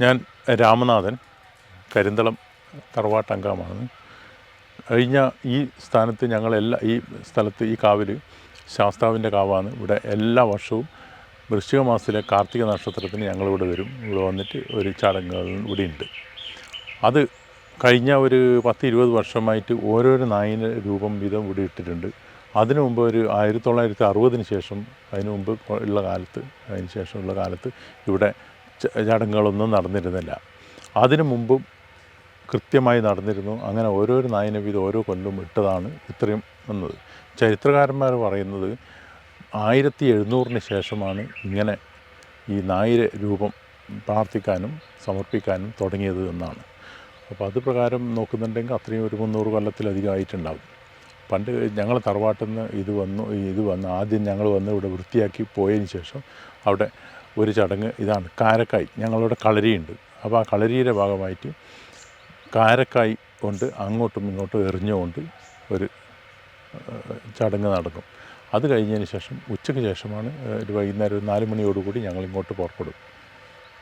ഞാൻ രാമനാഥൻ കരിന്തളം തറവാട്ട് അംഗമാണ്. കഴിഞ്ഞ ഈ സ്ഥാനത്ത് ഞങ്ങളെല്ലാ ഈ സ്ഥലത്ത് ഈ കാവിൽ ശാസ്താവിന്റെ കാവാണ്. ഇവിടെ എല്ലാ വർഷവും വൃശ്ചിക മാസത്തിലെ കാർത്തിക നക്ഷത്രത്തിന് ഞങ്ങളിവിടെ വരും. ഇവിടെ വന്നിട്ട് ഒരു ചടങ്ങുകൾ ഇവിടെ ഉണ്ട്. അത് കഴിഞ്ഞ ഒരു പത്ത് ഇരുപത് വർഷമായിട്ട് ഓരോരോ നായിന് രൂപം വീതം ഇവിടെ ഇട്ടിട്ടുണ്ട്. അതിനു മുമ്പ് ഒരു ആയിരത്തി തൊള്ളായിരത്തി അറുപതിന് ശേഷം അതിനു മുമ്പ് ഉള്ള കാലത്ത് അതിന് ശേഷമുള്ള കാലത്ത് ഇവിടെ ചടങ്ങുകളൊന്നും നടന്നിരുന്നില്ല. അതിനു മുമ്പും കൃത്യമായി നടന്നിരുന്നു. അങ്ങനെ ഓരോരോ നായന വീതം ഓരോ കൊല്ലവും ഇട്ടതാണ് ഇത്രയും വന്നത്. ചരിത്രകാരന്മാർ പറയുന്നത് ആയിരത്തി എഴുന്നൂറിന് ശേഷമാണ് ഇങ്ങനെ ഈ നായര രൂപം പ്രാർത്ഥിക്കാനും സമർപ്പിക്കാനും തുടങ്ങിയത് എന്നാണ്. അപ്പോൾ അത് പ്രകാരം നോക്കുന്നുണ്ടെങ്കിൽ അത്രയും ഒരു മുന്നൂറ് കൊല്ലത്തിലധികമായിട്ടുണ്ടാവും പണ്ട് ഞങ്ങൾ തറവാട്ടിൽ നിന്ന് ഇത് വന്നു ഇത് വന്ന് ആദ്യം ഞങ്ങൾ വന്ന് ഇവിടെ വൃത്തിയാക്കി പോയതിന് ശേഷം അവിടെ ഒരു ചടങ്ങ് ഇതാണ്. കാരക്കായ്. ഞങ്ങളുടെ കളരിയുണ്ട്. അപ്പോൾ ആ കളരിയുടെ ഭാഗമായിട്ട് കാരക്കായ് കൊണ്ട് അങ്ങോട്ടും ഇങ്ങോട്ടും എറിഞ്ഞുകൊണ്ട് ഒരു ചടങ്ങ് നടക്കും. അത് കഴിഞ്ഞതിന് ശേഷം ഉച്ചയ്ക്ക് ശേഷമാണ് ഒരു വൈകുന്നേരം ഒരു നാല് മണിയോടുകൂടി ഞങ്ങൾ ഇങ്ങോട്ട് പുറപ്പെടും.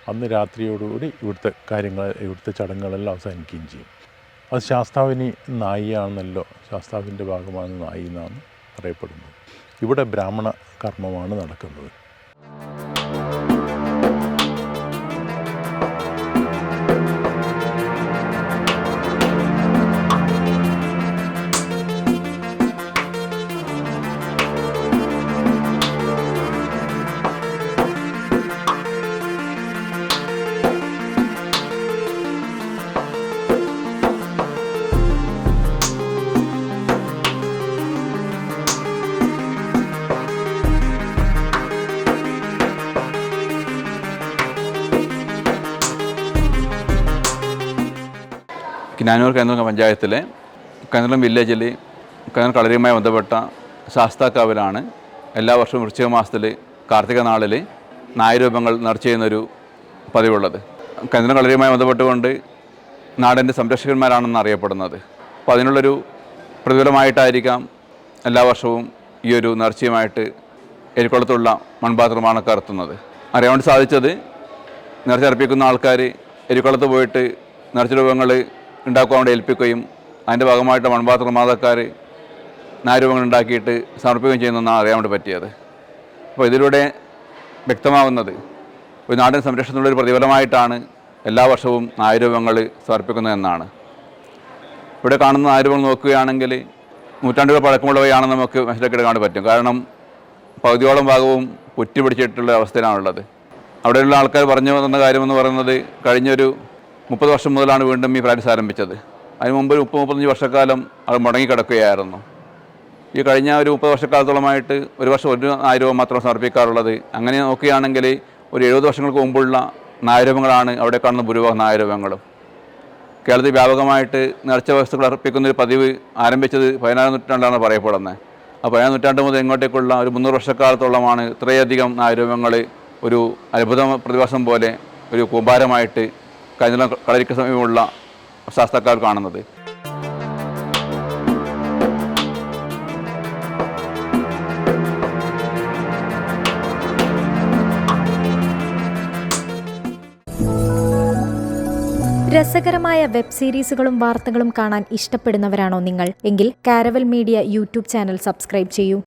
അന്ന് രാത്രിയോടുകൂടി ഇവിടുത്തെ കാര്യങ്ങൾ ഇവിടുത്തെ ചടങ്ങുകളെല്ലാം അവസാനിക്കുകയും ചെയ്യും. അത് ശാസ്താവിനി നായിയാണെന്നല്ലോ ശാസ്താവിന്റെ ഭാഗമാണ് നായി എന്നാണ് പറയപ്പെടുന്നത്. ഇവിടെ ബ്രാഹ്മണ കർമ്മമാണ് നടക്കുന്നത്. കിനാനൂർ കേന്ദ്ര പഞ്ചായത്തിലെ കേന്ദ്രം വില്ലേജിൽ കേന്ദ്ര കളരിയുമായി ബന്ധപ്പെട്ട ശാസ്താക്കാവിലാണ് എല്ലാ വർഷവും വൃശ്ചിക മാസത്തിൽ കാർത്തിക നാളിൽ നായരൂപങ്ങൾ നേർച്ച ചെയ്യുന്നൊരു പതിവുള്ളത്. കേന്ദ്ര കളരിയുമായി ബന്ധപ്പെട്ടുകൊണ്ട് നാടിന്റെ സംരക്ഷകന്മാരാണെന്ന് അറിയപ്പെടുന്നത്. അപ്പോൾ അതിനുള്ളൊരു പ്രതിഫലമായിട്ടായിരിക്കാം എല്ലാ വർഷവും ഈ ഒരു നേർച്ചയുമായിട്ട് എരിക്കുളത്തുള്ള മൺപാത്രമാണ് എത്തുന്നത് അറിയാൻ വേണ്ടി സാധിച്ചത് നേർച്ച അർപ്പിക്കുന്ന ആൾക്കാർ എരിക്കുളത്ത് പോയിട്ട് നേർച്ച രൂപങ്ങൾ ഉണ്ടാക്കുവാൻ വേണ്ടി ഏൽപ്പിക്കുകയും അതിന്റെ ഭാഗമായിട്ട് മൺപാത്ര നിർമ്മാതാക്കാർ നാരൂപങ്ങൾ ഉണ്ടാക്കിയിട്ട് സമർപ്പിക്കുകയും ചെയ്യുന്നതെന്നാണ് അറിയാൻ വേണ്ടി പറ്റിയത്. അപ്പോൾ ഇതിലൂടെ വ്യക്തമാവുന്നത് ഒരു നാടിൻ സംരക്ഷണത്തിനുള്ള ഒരു പ്രതിഫലമായിട്ടാണ് എല്ലാ വർഷവും നായരൂപങ്ങൾ സമർപ്പിക്കുന്നതെന്നാണ് ഇവിടെ കാണുന്ന നായരൂപങ്ങൾ നോക്കുകയാണെങ്കിൽ നൂറ്റാണ്ടുകൾ പഴക്കമുള്ളവയാണെന്ന് നമുക്ക് മനസ്സിലാക്കിയെടുക്കാൻ പറ്റും. കാരണം പകുതിയോളം ഭാഗവും പുറ്റി പിടിച്ചിട്ടുള്ള അവസ്ഥയിലാണുള്ളത്. അവിടെയുള്ള ആൾക്കാർ പറഞ്ഞു തന്ന കാര്യമെന്ന് പറയുന്നത് കഴിഞ്ഞൊരു മുപ്പത് വർഷം മുതലാണ് വീണ്ടും ഈ പ്രാക്ടീസ് ആരംഭിച്ചത്. അതിന് മുമ്പ് മുപ്പത് മുപ്പത്തഞ്ച് വർഷക്കാലം അത് മുടങ്ങി കിടക്കുകയായിരുന്നു ഈ കഴിഞ്ഞ ഒരു മുപ്പത് വർഷക്കാലത്തോളമായിട്ട് ഒരു വർഷം ഒരു നായരൂപം മാത്രം സമർപ്പിക്കാറുള്ളത്. അങ്ങനെ നോക്കുകയാണെങ്കിൽ ഒരു എഴുപത് വർഷങ്ങൾക്ക് മുമ്പുള്ള നായരൂപങ്ങളാണ് അവിടെ കാണുന്ന ഭൂരിഭാഗം നായരൂപങ്ങളും. കേരളത്തിൽ വ്യാപകമായിട്ട് നേർച്ച വസ്തുക്കൾ അർപ്പിക്കുന്ന ഒരു പതിവ് ആരംഭിച്ചത് പതിനാറാം നൂറ്റാണ്ടാണ് പറയപ്പെടുന്നത്. അപ്പോൾ പതിനാറ് നൂറ്റാണ്ട് മുതൽ ഇങ്ങോട്ടേക്കുള്ള ഒരു മുന്നൂറ് വർഷക്കാലത്തോളമാണ് ഇത്രയധികം നായരൂപങ്ങൾ ഒരു അത്ഭുത പ്രതിഭാസം പോലെ ഒരു കൂമ്പാരമായിട്ട് കഴിഞ്ഞ കളരിക്ക് സമീപമുള്ള ശാസ്ത്രക്കാർ കാണുന്നത്. രസകരമായ വെബ് സീരീസുകളും വാർത്തകളും കാണാൻ ഇഷ്ടപ്പെടുന്നവരാണോ നിങ്ങൾ? എങ്കിൽ Caravel media YouTube channel subscribe ചെയ്യൂ.